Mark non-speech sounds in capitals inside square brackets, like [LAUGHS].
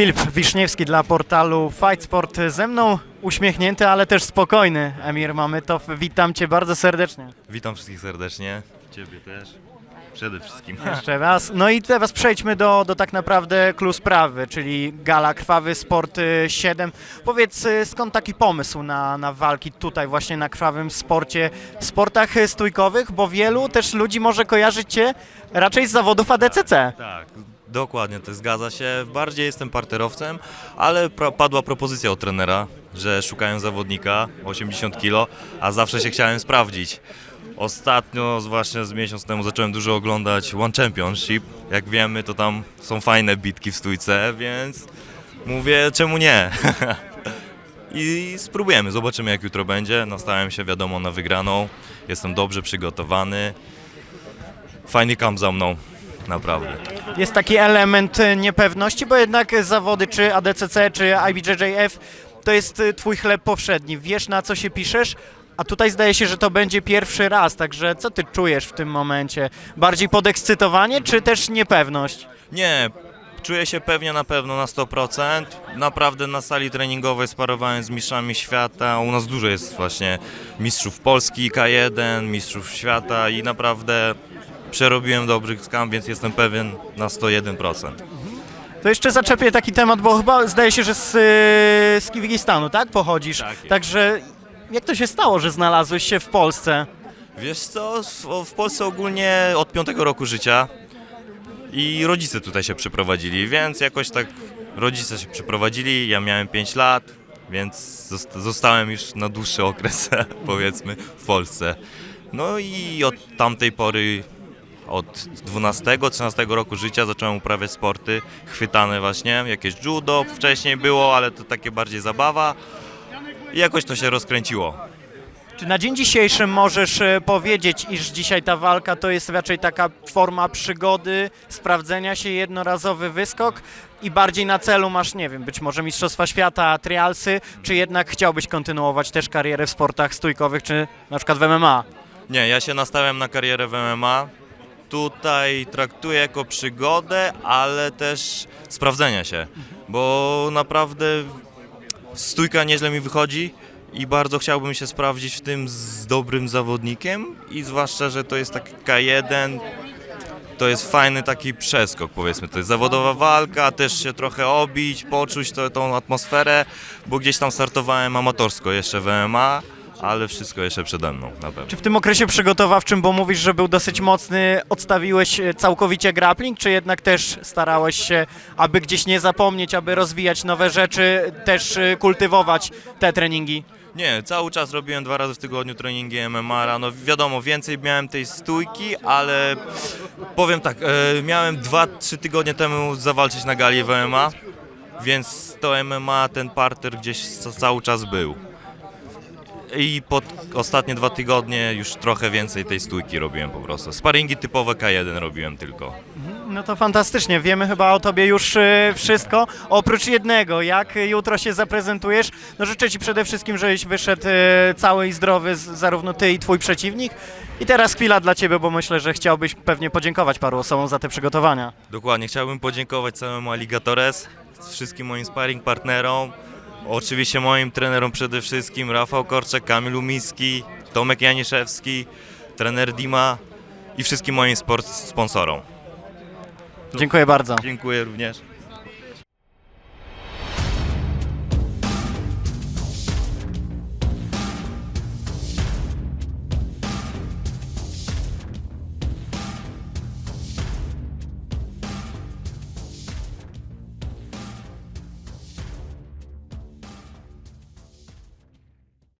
Filip Wiszniewski dla portalu Fight Sport ze mną, uśmiechnięty, ale też spokojny. Emir Mamytow, witam Cię bardzo serdecznie. Witam wszystkich serdecznie. Ciebie też. Przede wszystkim. [LAUGHS] Jeszcze raz. No i teraz przejdźmy do, do tak naprawdę clue sprawy, czyli Gala Krwawy Sport y, 7. Powiedz, y, skąd taki pomysł na, na walki tutaj właśnie na krwawym sporcie, sportach y, stójkowych, bo wielu też ludzi może kojarzyć Cię raczej z zawodów ADCC. Tak, dokładnie, to zgadza się. Bardziej jestem parterowcem, ale pra- padła propozycja od trenera, że szukają zawodnika 80 kg, a zawsze się chciałem sprawdzić. Ostatnio, zwłaszcza z miesiąc temu, zacząłem dużo oglądać One Championship. Jak wiemy, to tam są fajne bitki w stójce, więc mówię, czemu nie? [LAUGHS] I spróbujemy, zobaczymy jak jutro będzie. Nastałem się, wiadomo, na wygraną. Jestem dobrze przygotowany. Fajny kamp za mną, naprawdę. Jest taki element y, niepewności, bo jednak zawody czy ADCC, czy IBJJF to jest y, twój chleb powszedni. Wiesz na co się piszesz, a tutaj zdaje się, że to będzie pierwszy raz, także co ty czujesz w tym momencie? Bardziej podekscytowanie, czy też niepewność? Nie, czuję się pewnie na pewno na 100%. Naprawdę na sali treningowej sparowałem z mistrzami świata. U nas dużo jest właśnie mistrzów Polski, K1, mistrzów świata i naprawdę przerobiłem dobry skam, więc jestem pewien na 101%. To jeszcze zaczepię taki temat, bo chyba zdaje się, że z, y, z Kirgistanu, tak? Pochodzisz. Tak jest. Także jak to się stało, że znalazłeś się w Polsce? Wiesz co, w- w Polsce ogólnie od piątego roku życia i rodzice tutaj się przyprowadzili, więc jakoś tak rodzice się przyprowadzili, ja miałem 5 lat, więc zost- zostałem już na dłuższy okres, [LAUGHS] powiedzmy, w Polsce. No i od tamtej pory, od 12-13 roku życia zacząłem uprawiać sporty chwytane właśnie, jakieś judo wcześniej było, ale to takie bardziej zabawa i jakoś to się rozkręciło. Czy na dzień dzisiejszy możesz e, powiedzieć, iż dzisiaj ta walka to jest raczej taka forma przygody, sprawdzenia się, jednorazowy wyskok i bardziej na celu masz, nie wiem, być może Mistrzostwa Świata, trialsy, czy jednak chciałbyś kontynuować też karierę w sportach stójkowych, czy na przykład w MMA? Nie, ja się nastawiam na karierę w MMA. Tutaj traktuję jako przygodę, ale też sprawdzenia się, bo naprawdę stójka nieźle mi wychodzi i bardzo chciałbym się sprawdzić w tym z dobrym zawodnikiem i zwłaszcza, że to jest taki K1, to jest fajny taki przeskok powiedzmy, to jest zawodowa walka, też się trochę obić, poczuć to, tą atmosferę, bo gdzieś tam startowałem amatorsko jeszcze w MMA, ale wszystko jeszcze przede mną na pewno. Czy w tym okresie przygotowawczym, bo mówisz, że był dosyć mocny, odstawiłeś e, całkowicie grappling, czy jednak też starałeś się, aby gdzieś nie zapomnieć, aby rozwijać nowe rzeczy, też e, kultywować te treningi? Nie, cały czas robiłem dwa razy w tygodniu treningi MMA. No wiadomo, więcej miałem tej stójki, ale powiem tak, e, miałem 2-3 tygodnie temu zawalczyć na gali w MMA, więc to MMA, ten parter gdzieś ca- cały czas był. I pod ostatnie dwa tygodnie już trochę więcej tej stójki robiłem po prostu. Sparingi typowe K1 robiłem tylko. No to fantastycznie, wiemy chyba o tobie już e, wszystko, oprócz jednego, jak jutro się zaprezentujesz. No życzę ci przede wszystkim, żebyś wyszedł e, cały i zdrowy, z- zarówno ty i twój przeciwnik. I teraz chwila dla ciebie, bo myślę, że chciałbyś pewnie podziękować paru osobom za te przygotowania. Dokładnie, chciałbym podziękować całemu Alligatores, wszystkim moim sparring partnerom, oczywiście moim trenerom przede wszystkim, Rafał Korczak, Kamil Umiski, Tomek Janiszewski, trener Dima i wszystkim moim sport sponsorom. Dziękuję bardzo. Dziękuję również.